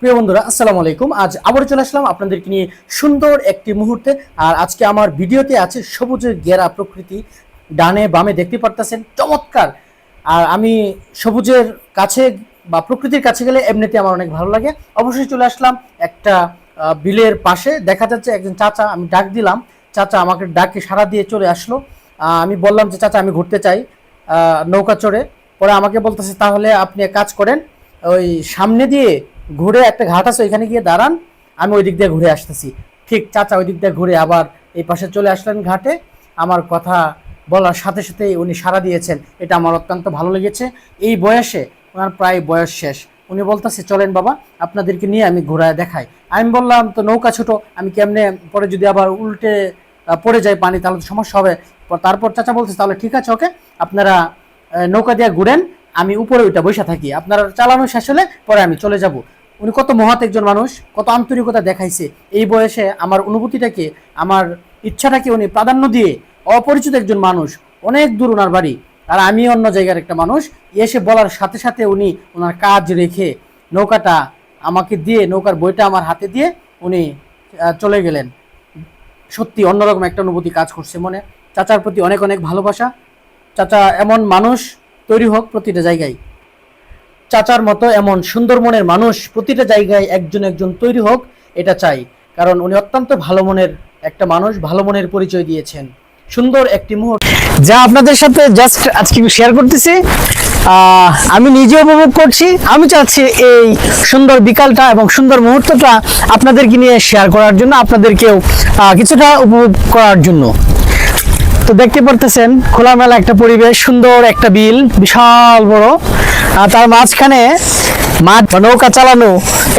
প্রিয় বন্ধুরা, আসসালামু আলাইকুম। আজ আবারও চলে আসলাম আপনাদেরকে নিয়ে সুন্দর একটি মুহূর্তে। আর আজকে আমার ভিডিওতে আছে সবুজের গেরা প্রকৃতি। ডানে বামে দেখতে পারতেছেন, চমৎকার। আর আমি সবুজের কাছে বা প্রকৃতির কাছে গেলে এমনিতে আমার অনেক ভালো লাগে। অবশ্যই চলে আসলাম একটা বিলের পাশে। দেখা যাচ্ছে একজন চাচা, আমি ডাক দিলাম। চাচা আমাকে ডাকে সাড়া দিয়ে চলে আসলো। আমি বললাম যে, চাচা, আমি ঘুরতে চাই। নৌকা চড়ে। পরে আমাকে বলতেছে, তাহলে আপনি এক কাজ করেন, ওই সামনে দিয়ে ঘুরে একটা ঘাট আছে, ওইখানে গিয়ে দাঁড়ান, আমি ওই দিক দিয়ে ঘুরে আসতেছি। ঠিক চাচা ওই দিক দিয়ে ঘুরে আবার এই পাশে চলে আসলেন ঘাটে। আমার কথা বলার সাথে সাথেই উনি সাড়া দিয়েছেন, এটা আমার অত্যন্ত ভালো লেগেছে। এই বয়সে ওনার প্রায় বয়স শেষ। উনি বলতেছে, চলেন বাবা, আপনাদেরকে নিয়ে আমি ঘোরায় দেখাই। আমি বললাম, তো নৌকা ছোট, আমি কেমনে পরে যদি আবার উল্টে পড়ে যায় পানি, তাহলে তো সমস্যা হবে। তারপর চাচা বলছে তাহলে ঠিক আছে, ওকে, আপনারা নৌকা দিয়ে ঘুরেন, আমি উপরে ওইটা বসে থাকি। আপনারা চালানো শেষ হলে পরে আমি চলে যাব। উনি কত মহৎ একজন মানুষ, কত আন্তরিকতা দেখাইছে। এই বয়সে আমার অনুভূতিটাকে, আমার ইচ্ছাটাকে উনি প্রাধান্য দিয়ে অপরিচিত একজন মানুষ, অনেক দূর ওনার বাড়ি, আর আমি অন্য জায়গার একটা মানুষ, এসে বলার সাথে সাথে উনি ওনার কাজ রেখে নৌকাটা আমাকে দিয়ে, নৌকার বইটা আমার হাতে দিয়ে উনি চলে গেলেন। সত্যি অন্যরকম একটা অনুভূতি কাজ করছে মনে। চাচার প্রতি অনেক অনেক ভালোবাসা। চাচা এমন মানুষ তৈরি হোক প্রতিটা জায়গায়। চাচার মতো এমন সুন্দর মনের মানুষ প্রতিটা জায়গায় একজন একজন তৈরি হোক, এটা চাই। কারণ উনি অত্যন্ত ভালো মনের একটা মানুষ, ভালো মনের পরিচয় দিয়েছেন। সুন্দর একটি মুহূর্ত। যা আপনাদের সাথে জাস্ট আজকে শেয়ার করতেছি। আমি নিজে উপভোগ করছি। আমি চাচ্ছি এই সুন্দর বিকালটা এবং সুন্দর মুহূর্তটা আপনাদেরকে নিয়ে শেয়ার করার জন্য, আপনাদেরকেও কিছুটা উপভোগ করার জন্য। তো দেখতে পারতেছেন, খোলামেলা একটা পরিবেশ, সুন্দর একটা বিল, বিশাল বড়। আর তার মাঝখানে মাঠ নৌকা চালানো,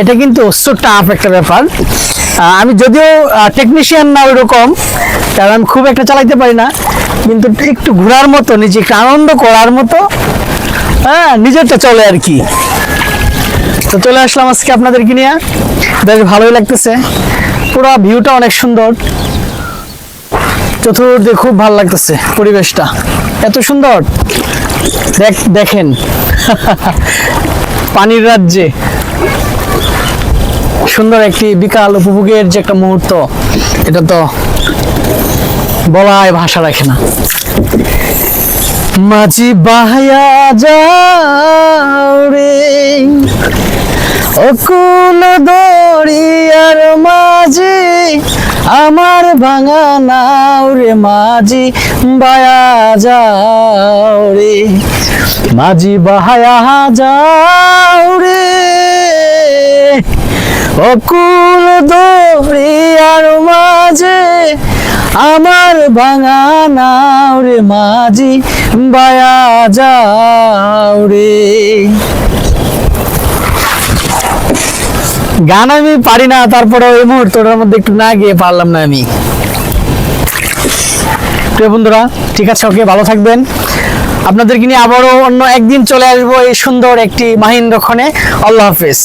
এটা কিন্তু টাফ একটা ব্যাপার। আমি যদিও টেকনিশিয়ান না ওইরকম, কারণ আমি খুব একটা চালাইতে পারি না, কিন্তু একটু ঘোরার মতো নিজেকে আনন্দ করার মতো হ্যাঁ নিজেরটা চলে আর কি। তো চলে আসলাম আজকে আপনাদেরকে নিয়ে। বেশ ভালোই লাগতেছে। পুরো ভিউটা অনেক সুন্দর। চতুর্দিকে খুব ভালো লাগতেছে পরিবেশটা। এত সুন্দর। দেখ, দেখেন। পানির রাজ্যে। সুন্দর একটি বিকাল উপভোগের যে একটা মুহূর্ত, এটা তো বলায় ভাষা রাখে না। মাঝি বাহায়া যাও রে। অকুল দরিয়ার মাঝি, আমার ভাঙা নাও রে মাঝি বায়া যাও রে। মাঝি বাহায়া যাও রে। অকুল দরিয়ার মাঝে আমার ভাঙা নাও রে মাঝি, বায়া যাও রে। গান আমি পারি না তারপরে ওই মুহূর্তটার মধ্যে একটু না গিয়ে পারলাম না আমি। প্রিয় বন্ধুরা, ঠিক আছে, ওকে, ভালো থাকবেন। আপনাদেরকে নিয়ে আবারও অন্য একদিন চলে আসব এই সুন্দর একটি মাহিন্দ্রক্ষণে। আল্লাহ হাফেজ।